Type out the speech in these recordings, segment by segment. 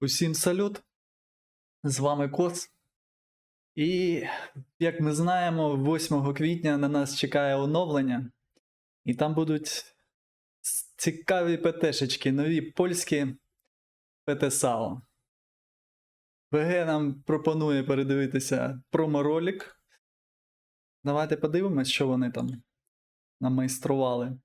Усім салют! З вами Кос. І, як ми знаємо, 8 квітня на нас чекає оновлення, і там будуть цікаві ПТшечки, нові польські ПТ-САО. ВГ нам пропонує передивитися проморолик. Давайте подивимось, що вони там намайстрували.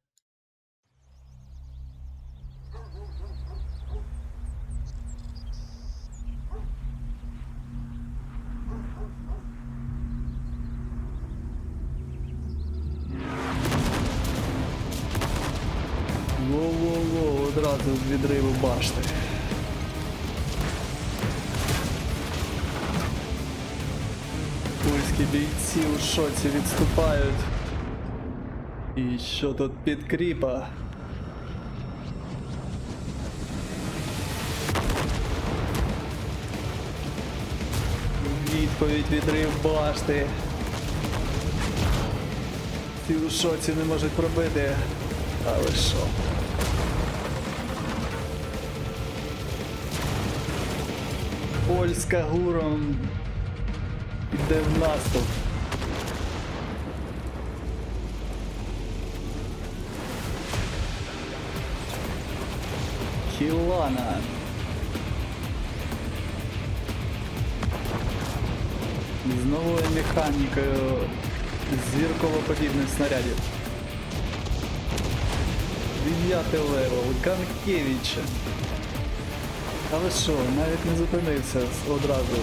З відриву башти. Польські бійці у шоці відступають. І що тут під кріпа? Відповідь відрив башти. Ці у шоці не можуть пробити. Але що? Польська гуром йде в наступ. Хілана. З новою механікою зірково-подібних снарядів. Дев'ятий левел, Канкевича. Але що, навіть не зупинився одразу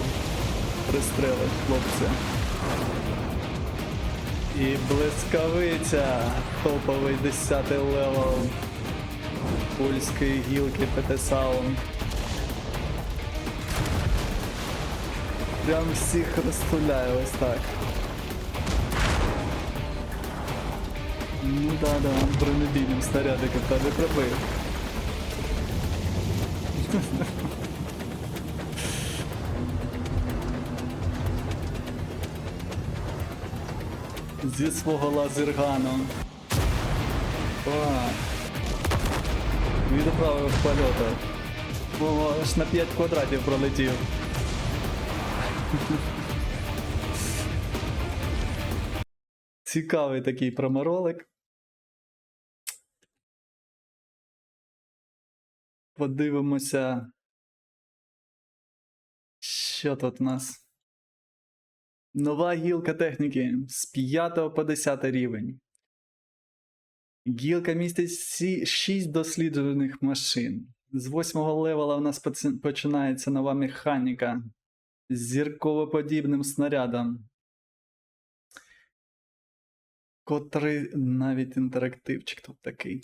пристрелив хлопця. І блискавиця, топовий 10 левел польської гілки ПТ-Саун. Прям всіх розстріляю ось так. Ну да, да, бронебійним снарядиком тебе пробив. Зі свого лазергану. Відправив польоту. О, аж на 5 квадратів пролетів. Цікавий такий проморолик. Подивимося. Що тут у нас? Нова гілка техніки з 5 по 10 рівень. Гілка містить 6 досліджених машин. З 8 левела у нас починається нова механіка з зірковоподібним снарядом. Котрий навіть інтерактивчик тут такий.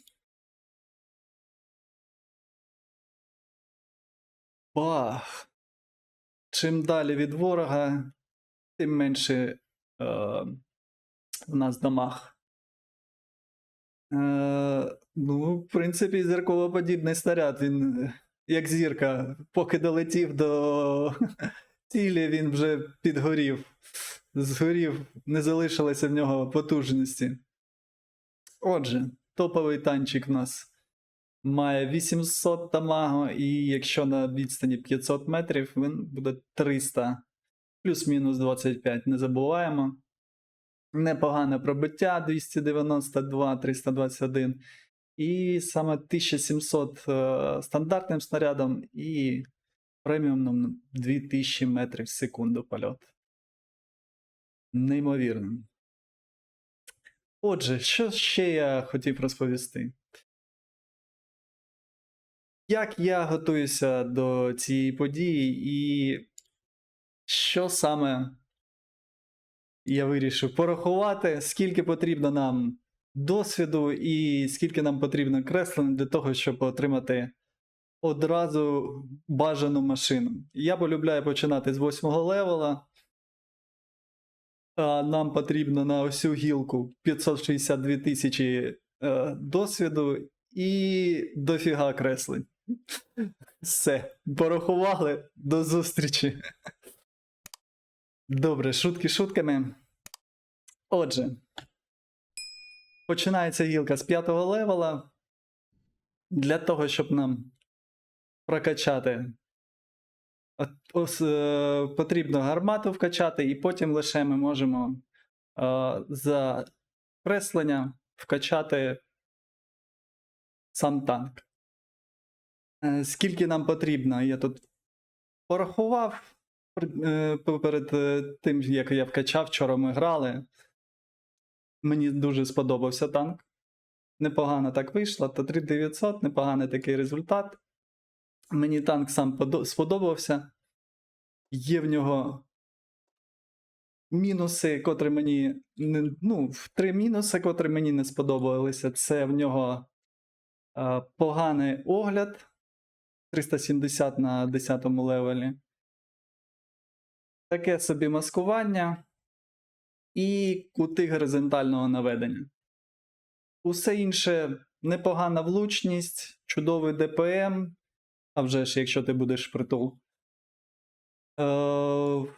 Бах! Чим далі від ворога, тим менше е, в нас дамаг. Е, ну, в принципі, зірковоподібний снаряд, він як зірка, поки долетів до цілі, він вже підгорів. Згорів, не залишилося в нього потужності. Отже, топовий танчик в нас має 800 дамагу, і якщо на відстані 500 метрів, він буде 300 плюс-мінус 25, не забуваємо. Непогане пробиття 292, 321. І саме 1700 е, стандартним снарядом і преміумним 2000 метрів в секунду польот. Неймовірно. Отже, що ще я хотів розповісти? Як я готуюся до цієї події, і що саме я вирішив порахувати, скільки потрібно нам досвіду і скільки нам потрібно креслень для того, щоб отримати одразу бажану машину. Я полюбляю починати з 8 левела. Нам потрібно на всю гілку 562 тисячі е, досвіду і дофіга креслень. Все, порахували. До зустрічі. Добре, шутки шутками. Отже, починається гілка з 5 левела. Для того, щоб нам прокачати От, ос- е, потрібно гармату вкачати, і потім лише ми можемо е, за креслення вкачати сам танк. Е, Скільки нам потрібно, я тут порахував е, перед е, тим, як я вкачав, вчора ми грали. Мені дуже сподобався танк. Непогано так вийшло, то 3900, непоганий такий результат. Мені танк сам сподобався. Є в нього мінуси, котрі мені ну, три мінуси, котрі мені не сподобалися. Це в нього е, поганий огляд 370 на 10 левелі. Таке собі маскування і кути горизонтального наведення. Усе інше непогана влучність, чудовий ДПМ. А вже ж, якщо ти будеш притул. Е,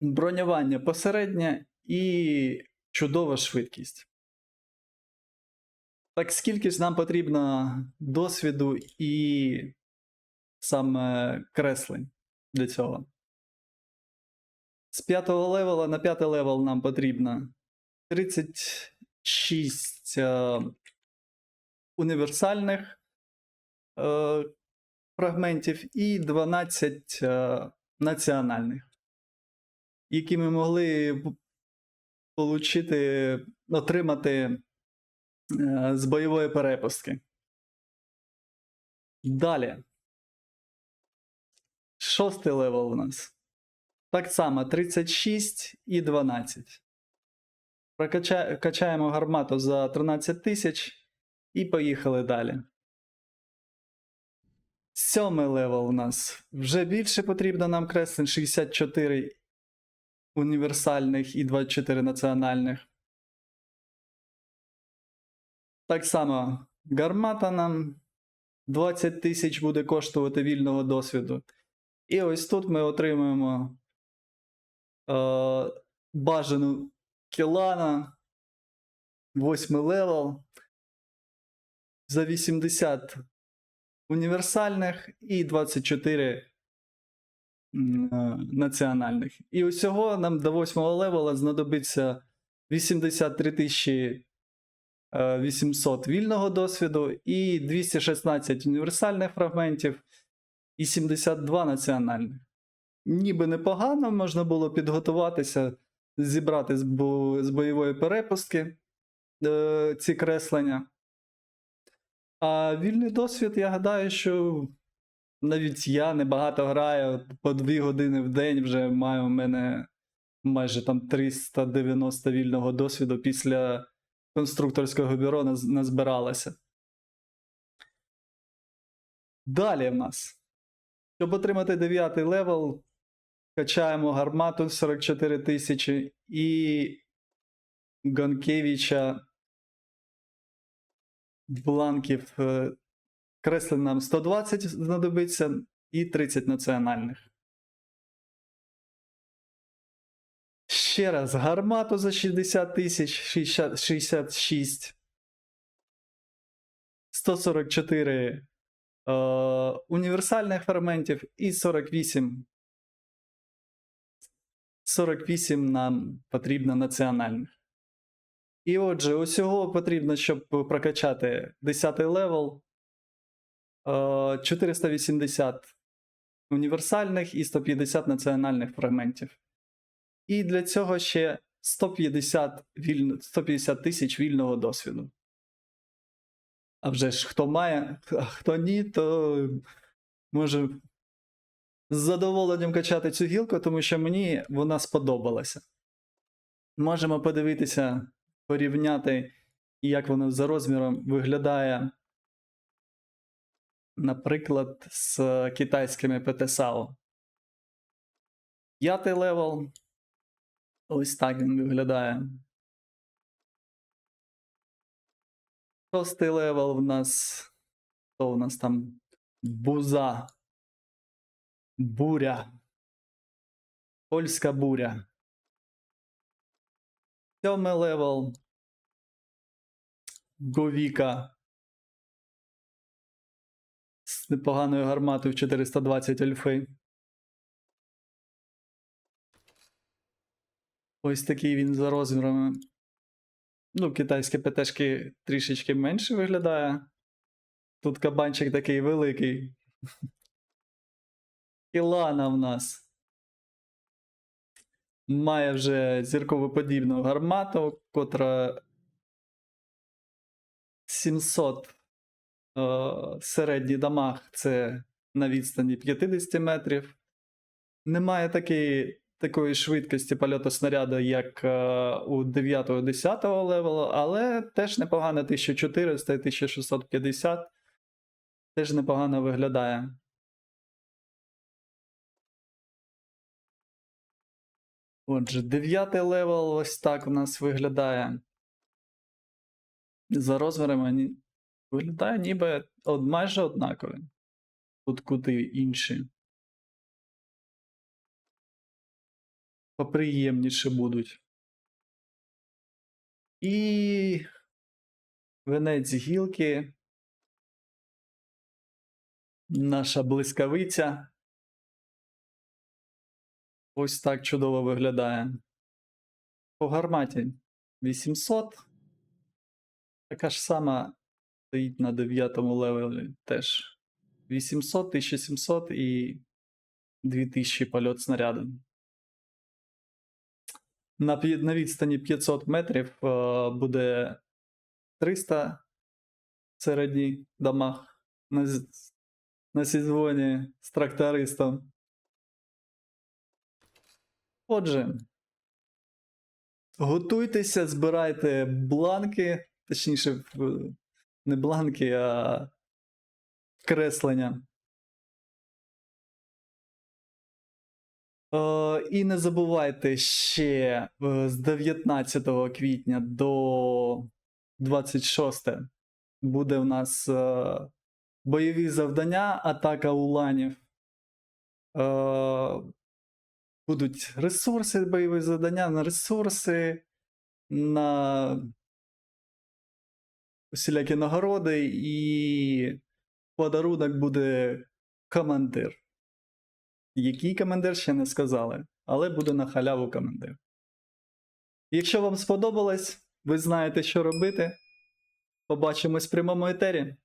бронювання посереднє і чудова швидкість. Так скільки ж нам потрібно досвіду і саме креслень для цього? З п'ятого левела на п'ятий левел нам потрібно 36 е, універсальних е, фрагментів і 12 е, національних, які ми могли отримати з бойової перепустки. Далі. Шостий левел у нас. Так само 36 і 12. Прокача... Гармату за 13 тисяч і поїхали далі. Сьомий левел у нас. Вже більше потрібно нам креслень 64 універсальних і 24 національних. Так само гармата нам 20 тисяч буде коштувати вільного досвіду. І ось тут ми отримуємо е, бажану кілана, 8 левел за 80 універсальних і 24 е, національних. І усього нам до 8 левела знадобиться 83 тисячі 800 вільного досвіду і 216 універсальних фрагментів і 72 національних. Ніби непогано, можна було підготуватися, зібрати з, бо- з бойової перепустки е, ці креслення. А вільний досвід, я гадаю, що навіть я небагато граю, по 2 години в день вже маю у мене майже там 390 вільного досвіду після конструкторського бюро наз- назбиралося. Далі в нас. Щоб отримати 9 левел, качаємо гармату 44 тисячі і Гонкевича бланків е, креслень нам 120 знадобиться і 30 національних. Ще раз гармату за 60 тисяч 66. 144 е, універсальних ферментів і 48. 48 нам потрібно національних. І отже, усього потрібно, щоб прокачати 10 левел, е, 480 універсальних і 150 національних фрагментів. І для цього ще 150 вільно, 150 тисяч вільного досвіду. А вже ж хто має, а хто ні, то може з задоволенням качати цю гілку, тому що мені вона сподобалася. Можемо подивитися, порівняти, як воно за розміром виглядає, наприклад, з китайськими ПТСАО. П'ятий левел. Ось так він виглядає. Шостий левел в нас. Хто у нас там? Буза. Буря. Польська буря. Сьомий левел. Говіка. З непоганою гарматою в 420 альфи. Ось такий він за розмірами. Ну, китайські ПТшки трішечки менше виглядає. Тут кабанчик такий великий. Ілана в нас. Має вже зірковоподібну гармату, котра 700 е, середній дамаг це на відстані 50 метрів. Немає такої, такої швидкості польоту снаряду, як е, у 9-10 левелу, але теж непогано 1400 і 1650. Теж непогано виглядає. Отже, 9 левел ось так у нас виглядає. За розмірами виглядає ніби майже однакові. Тут кути інші. Поприємніше будуть. І венець гілки. Наша блискавиця. Ось так чудово виглядає. По гарматі 800. Така ж сама стоїть на 9 левелі теж. 800, 1700 і 2000 польот снаряду. На, на відстані 500 метрів е, буде 300 середній дамаг на, на зізвоні з трактористом. Отже, готуйтеся, збирайте бланки, точніше, не бланки, а креслення. І не забувайте ще е, з 19 квітня до 26 буде у нас е, бойові завдання, атака уланів. Е, будуть ресурси, бойові завдання на ресурси, на усілякі нагороди, і подарунок буде командир. Який командир ще не сказали, але буде на халяву командир. Якщо вам сподобалось, ви знаєте, що робити. Побачимось в прямому етері.